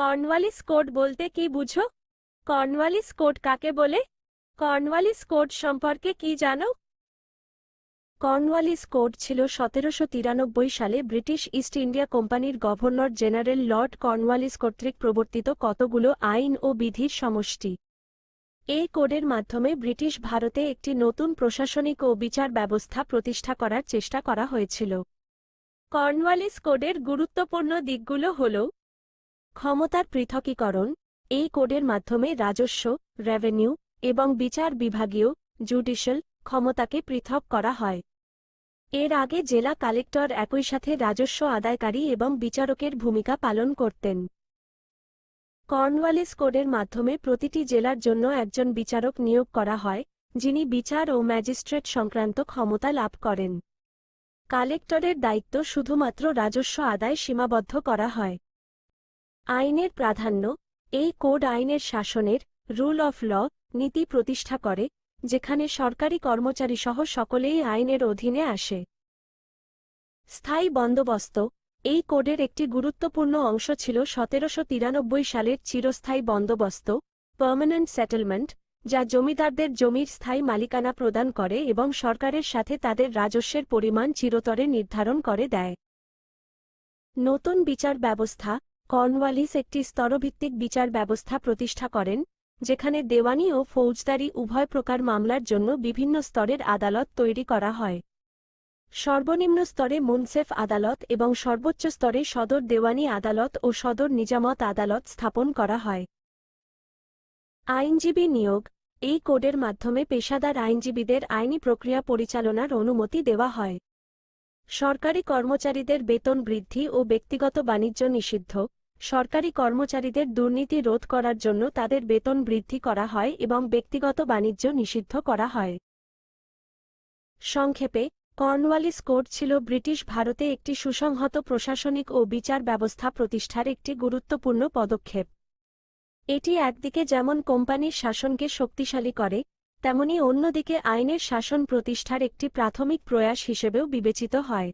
Cornwallis code বলতে কি বুঝো? কর্নওয়ালিস কোড কাকে বলে? কর্নওয়ালিস কোড সম্পর্কে কি জানো? কর্নওয়ালিস কোড ছিল সতেরোশো তিরানব্বই সালে ব্রিটিশ ইস্ট ইন্ডিয়া কোম্পানির গভর্নর জেনারেল লর্ড কর্নওয়ালিস কর্তৃক প্রবর্তিত কতগুলো আইন ও বিধির সমষ্টি। এই কোডের মাধ্যমে ব্রিটিশ ভারতে একটি নতুন প্রশাসনিক ও বিচার ব্যবস্থা প্রতিষ্ঠা করার চেষ্টা করা হয়েছিল। কর্নওয়ালিস কোডের গুরুত্বপূর্ণ দিকগুলো হল ক্ষমতার পৃথকীকরণ, এই কোডের মাধ্যমে রাজস্ব রেভিনিউ এবং বিচার বিভাগীয় জুডিশিয়াল ক্ষমতাকে পৃথক করা হয়। এর আগে জেলা কালেক্টর একই সাথে রাজস্ব আদায়কারী এবং বিচারকের ভূমিকা পালন করতেন। কর্নওয়ালিস কোডের মাধ্যমে প্রতিটি জেলার জন্য একজন বিচারক নিয়োগ করা হয়, যিনি বিচার ও ম্যাজিস্ট্রেট সংক্রান্ত ক্ষমতা লাভ করেন। কালেক্টরের দায়িত্ব শুধুমাত্র রাজস্ব আদায় সীমাবদ্ধ করা হয়। আইনের প্রাধান্য, এই কোড আইনের শাসনের রুল অফ ল নীতি প্রতিষ্ঠা করে, যেখানে সরকারি কর্মচারী সহ সকলেই আইনের অধীনে আসে। স্থায়ী বন্দোবস্ত, এই কোডের একটি গুরুত্বপূর্ণ অংশ ছিল সতেরোশো তিরানব্বই সালের চিরস্থায়ী বন্দোবস্ত পার্মানেন্ট সেটেলমেন্ট যা জমিদারদের জমির স্থায়ী মালিকানা প্রদান করে এবং সরকারের সাথে তাদের রাজস্বের পরিমাণ চিরতরে নির্ধারণ করে দেয়। নতুন বিচার ব্যবস্থা কর্নওয়ালিস একটি স্তরভিত্তিক বিচার ব্যবস্থা প্রতিষ্ঠা করেন, যেখানে দেওয়ানি ও ফৌজদারি উভয় প্রকার মামলার জন্য বিভিন্ন স্তরের আদালত তৈরি করা হয়। সর্বনিম্ন স্তরে মুনসেফ আদালত এবং সর্বোচ্চ স্তরে সদর দেওয়ানি আদালত ও সদর নিজামত আদালত স্থাপন করা হয়। আইনজীবী নিয়োগ এই কোডের মাধ্যমে পেশাদার আইনজীবীদের আইনি প্রক্রিয়া পরিচালনার অনুমতি দেওয়া হয়। সরকারি কর্মচারীদের বেতন বৃদ্ধি ও ব্যক্তিগত বাণিজ্য নিষিদ্ধ সরকারি কর্মচারীদের দুর্নীতি রোধ করার জন্য তাদের বেতন বৃদ্ধি করা হয় এবং ব্যক্তিগত বাণিজ্য নিষিদ্ধ করা হয়। সংক্ষেপে, কর্নওয়ালিস কোড ছিল ব্রিটিশ ভারতে একটি সুসংহত প্রশাসনিক ও বিচার ব্যবস্থা প্রতিষ্ঠার একটি গুরুত্বপূর্ণ পদক্ষেপ। এটি একদিকে যেমন কোম্পানির শাসনকে শক্তিশালী করে, তেমনি অন্যদিকে আইনের শাসন প্রতিষ্ঠার একটি প্রাথমিক প্রয়াস হিসেবেও বিবেচিত হয়।